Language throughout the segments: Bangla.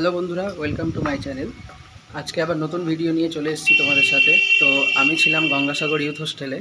হ্যালো বন্ধুরা ওয়েলকাম টু মাই চ্যানেল আজকে আবার নতুন ভিডিও নিয়ে চলে এসেছি তোমাদের সাথে। তো আমি ছিলাম গঙ্গাসাগর ইউথ হোস্টেলে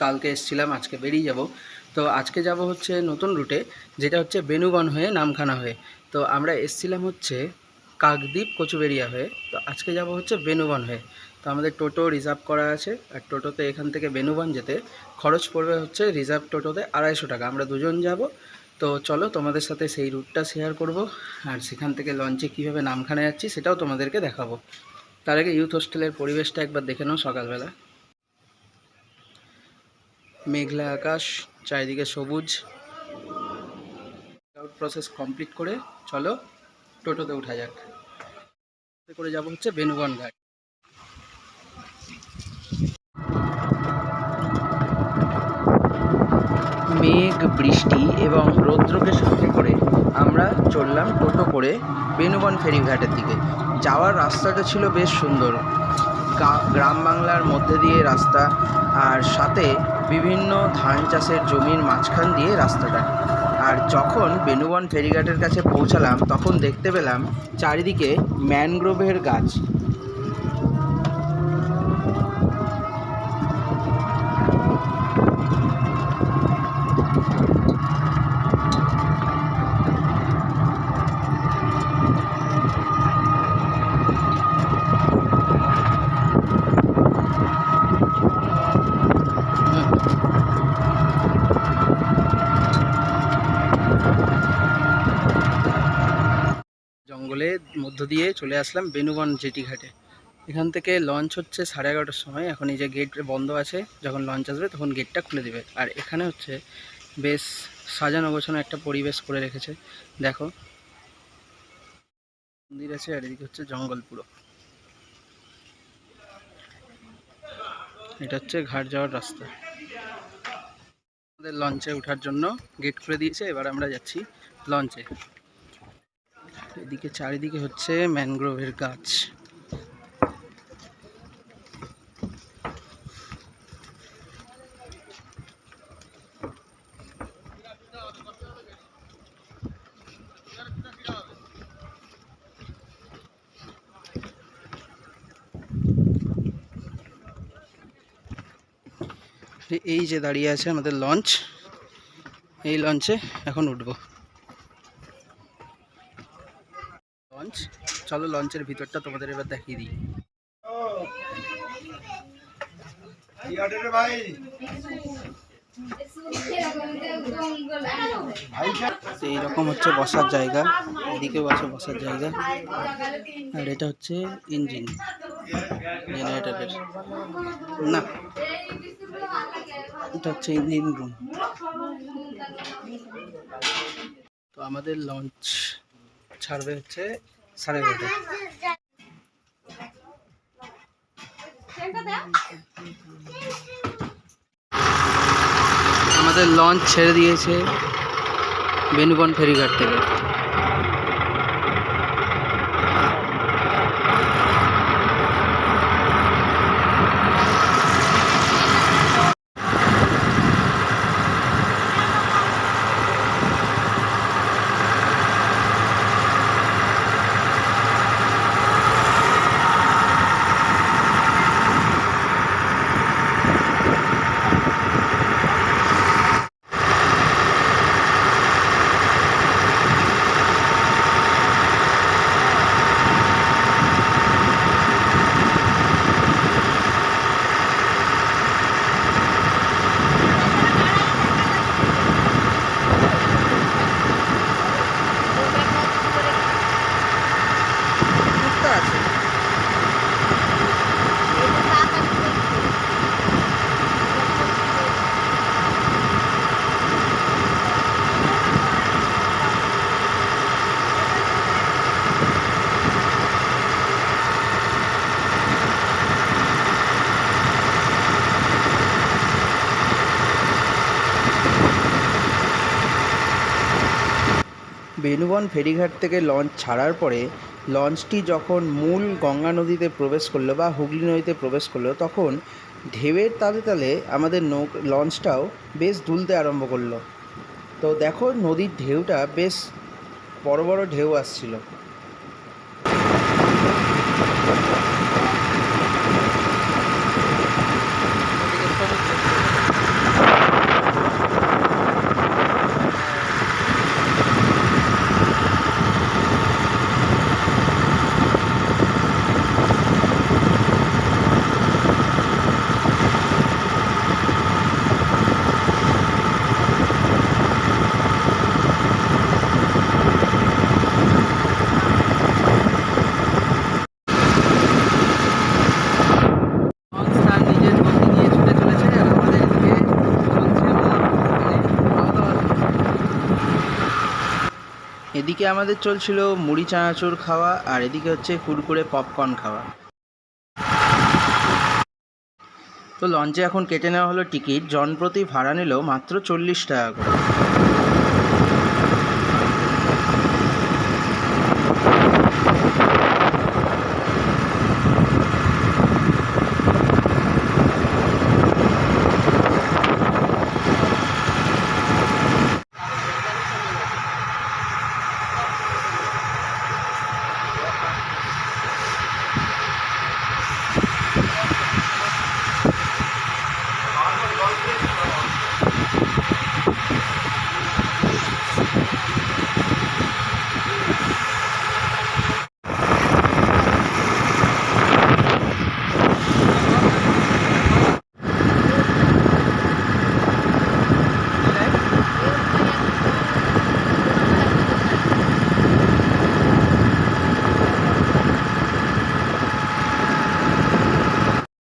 কালকে এসেছিলাম, আজকে বেরিয়ে যাব। তো আজকে যাব হচ্ছে নতুন রুটে যেটা হচ্ছে বেনুবন হয়ে নামখানা হয়ে। তো আমরা এসেছিলাম হচ্ছে কাকদ্বীপ কচুবেরিয়া হয়ে। তো আজকে যাব হচ্ছে বেনুবন হয়ে। তো আমাদের টোটো রিজার্ভ করা আছে, আর টোটোতে এখান থেকে বেনুবন যেতে খরচ পড়বে হচ্ছে রিজার্ভ টোটোতে আড়াইশো টাকা। আমরা দুজন যাব তো চলো তোমাদের সাথে সেই রুটটা শেয়ার করব। আর সেখান থেকে লঞ্চে কীভাবে নামখানা যাচ্ছি সেটাও তোমাদেরকে দেখাবো। তার আগে ইউথ হোস্টেলের পরিবেশটা একবার দেখে নাও সকালবেলা। মেঘলা আকাশ, চারিদিকে সবুজ। আউট প্রসেস কমপ্লিট করে চলো টোটোতে উঠা যাক। করে যাব হচ্ছে বেনুবন ঘাট। বৃষ্টি এবং রৌদ্রকে সঙ্গে করে আমরা চললাম টোটো করে বেনুবন ফেরিঘাটের দিকে। যাওয়ার রাস্তাটা ছিল বেশ সুন্দর। গ্রাম বাংলার মধ্যে দিয়ে রাস্তা আর সাথে বিভিন্ন ধান চাষের জমির মাঝখান দিয়ে রাস্তাটা। আর যখন বেনুবন ফেরিঘাটের কাছে পৌঁছালাম, তখন দেখতে পেলাম চারিদিকে ম্যানগ্রোভের গাছ। মধ্য দিয়ে চলে আসলাম বেনুবন জেটি ঘাটে। এখান থেকে লঞ্চ হচ্ছে সাড়ে এগারোটার সময়। এখন এই যে গেট বন্ধ আছে, যখন লঞ্চ আসবে তখন গেটটা খুলে দেবে। আর এখানে হচ্ছে বেশ সাজানো গোছানো একটা পরিবেশ করে রেখেছে। দেখো। মন্দির আছে আর এদিকে হচ্ছে জঙ্গল পুরো। এটা হচ্ছে ঘাট যাওয়ার রাস্তা। আমাদের লঞ্চে ওঠার জন্য গেট খুলে দিয়েছে। এবার আমরা যাচ্ছি লঞ্চে এদিকে চারিদিকে হচ্ছে ম্যানগ্রোভের গাছ। এই যে দাঁড়িয়ে আছে আমাদের লঞ্চ, এই লঞ্চে এখন উঠবো। চলো লঞ্চের ভিতরটা তোমাদের এবার দেখিয়ে দিই। এইরকম হচ্ছে বসার জায়গা, এদিকেও আছে বসার জায়গা। আর এটা হচ্ছে ইঞ্জিন জেনারেটরের না, এটা হচ্ছে ইঞ্জিন রুম তো আমাদের লঞ্চ ছাড়বে হচ্ছে সাড়ে নটা আমাদের লঞ্চ ছেড়ে দিয়েছে বেনুবন ফেরিঘাট থেকে। বেনুবন ফেরিঘাট থেকে লঞ্চ ছাড়ার পরে লঞ্চটি যখন মূল গঙ্গা নদীতে প্রবেশ করল বা হুগলি নদীতে প্রবেশ করল, তখন ঢেউয়ের তালে তালে আমাদের নৌ লঞ্চটাও বেশ দুলতে আরম্ভ করল। তো দেখো নদীর ঢেউটা বেশ বড় বড় ঢেউ আসছিল। এদিকে আমাদের চলছিল মুড়ি, চানাচুর খাওয়া, আর এদিকে হচ্ছে কুরকুরে পপকর্ন খাওয়া। তো লঞ্চে এখন কেটে নেওয়া হলো টিকিট। জনপ্রতি ভাড়া নিল মাত্র চল্লিশ টাকা করে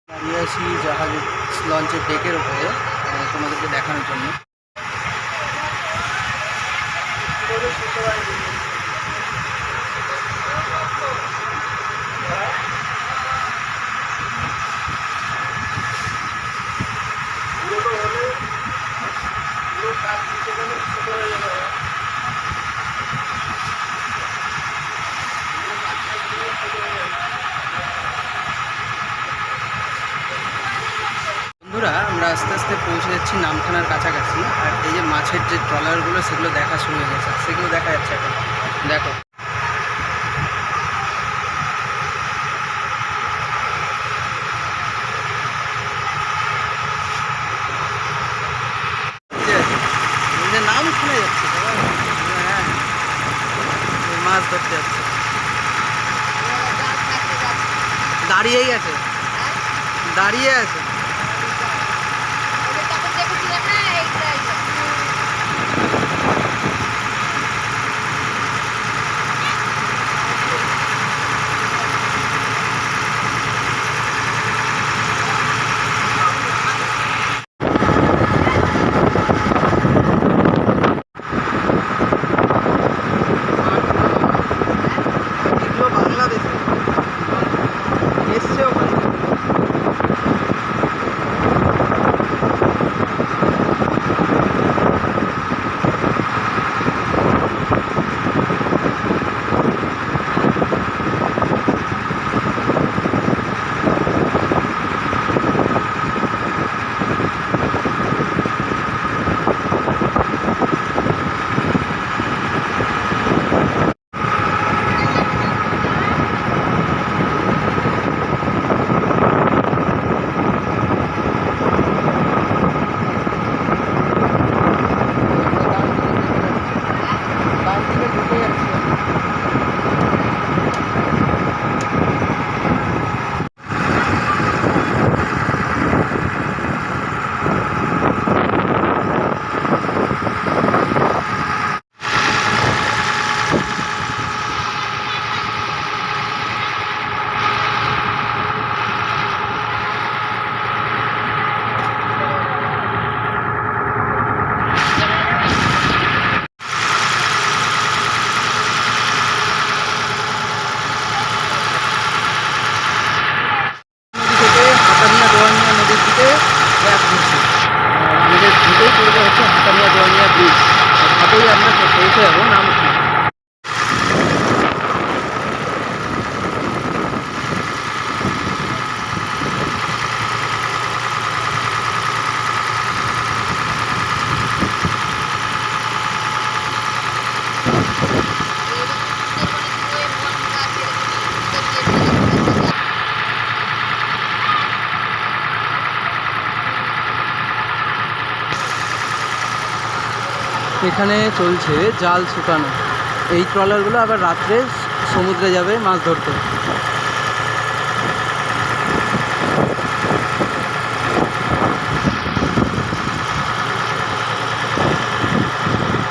দাঁড়িয়ে আছি জাহাজের লঞ্চের ডেকের উপরে আহ, তোমাদেরকে দেখানোর জন্য বন্ধুরা আমরা আস্তে আস্তে পৌঁছে যাচ্ছি নামখানার কাছাকাছি আর এই যে মাছের যে ট্রলারগুলো গেছে সেগুলো দেখা যাচ্ছে এখন। দেখো। গ্যাস ঘুরছে আমাদের দুটোই পড়বে হচ্ছে হাতানিয়া দোয়ানিয়া ব্রিজ হাতেই আমরা পৌঁছে যাব নামখানা এখানে চলছে জাল শুকানো। এই ট্রলারগুলো আবার রাত্রে সমুদ্রে যাবে মাছ ধরতে।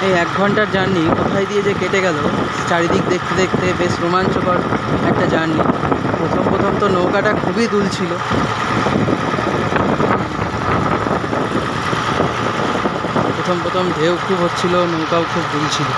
এই এক ঘণ্টার জার্নি কোথায় দিয়ে যে কেটে গেল, চারিদিক দেখতে দেখতে বেশ রোমাঞ্চকর একটা জার্নি। প্রথম প্রথম তো নৌকাটা খুবই দুলছিল প্রথম প্রথম ঢেউ খুব হচ্ছিল নৌকাও খুব দুলছিল।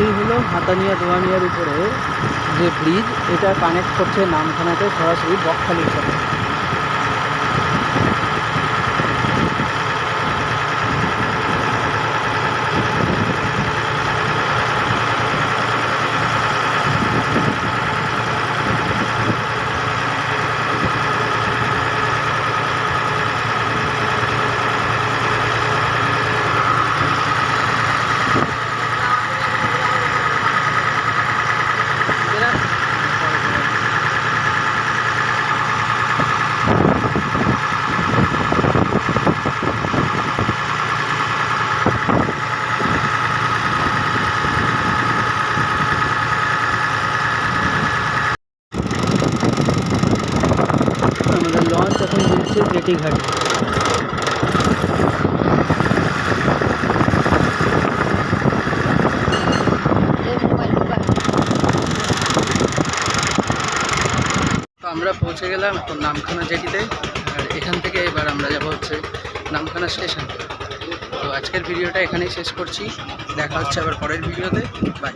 এই হলো হাতানিয়া ডোয়ানিয়ার উপরে যে ব্রিজ এটা কানেক্ট করছে নামখানাতে সরাসরি বকখালির সাথে। আমাদের লঞ্চ এখন ঘুরছে পেটিঘাটে তো আমরা পৌঁছে গেলাম এখন নামখানা জেটিতে। আর এখান থেকে এবার আমরা যাব হচ্ছে নামখানা স্টেশন। তো আজকের ভিডিওটা এখানেই শেষ করছি। দেখা হচ্ছে আবার পরের ভিডিওতে। বাই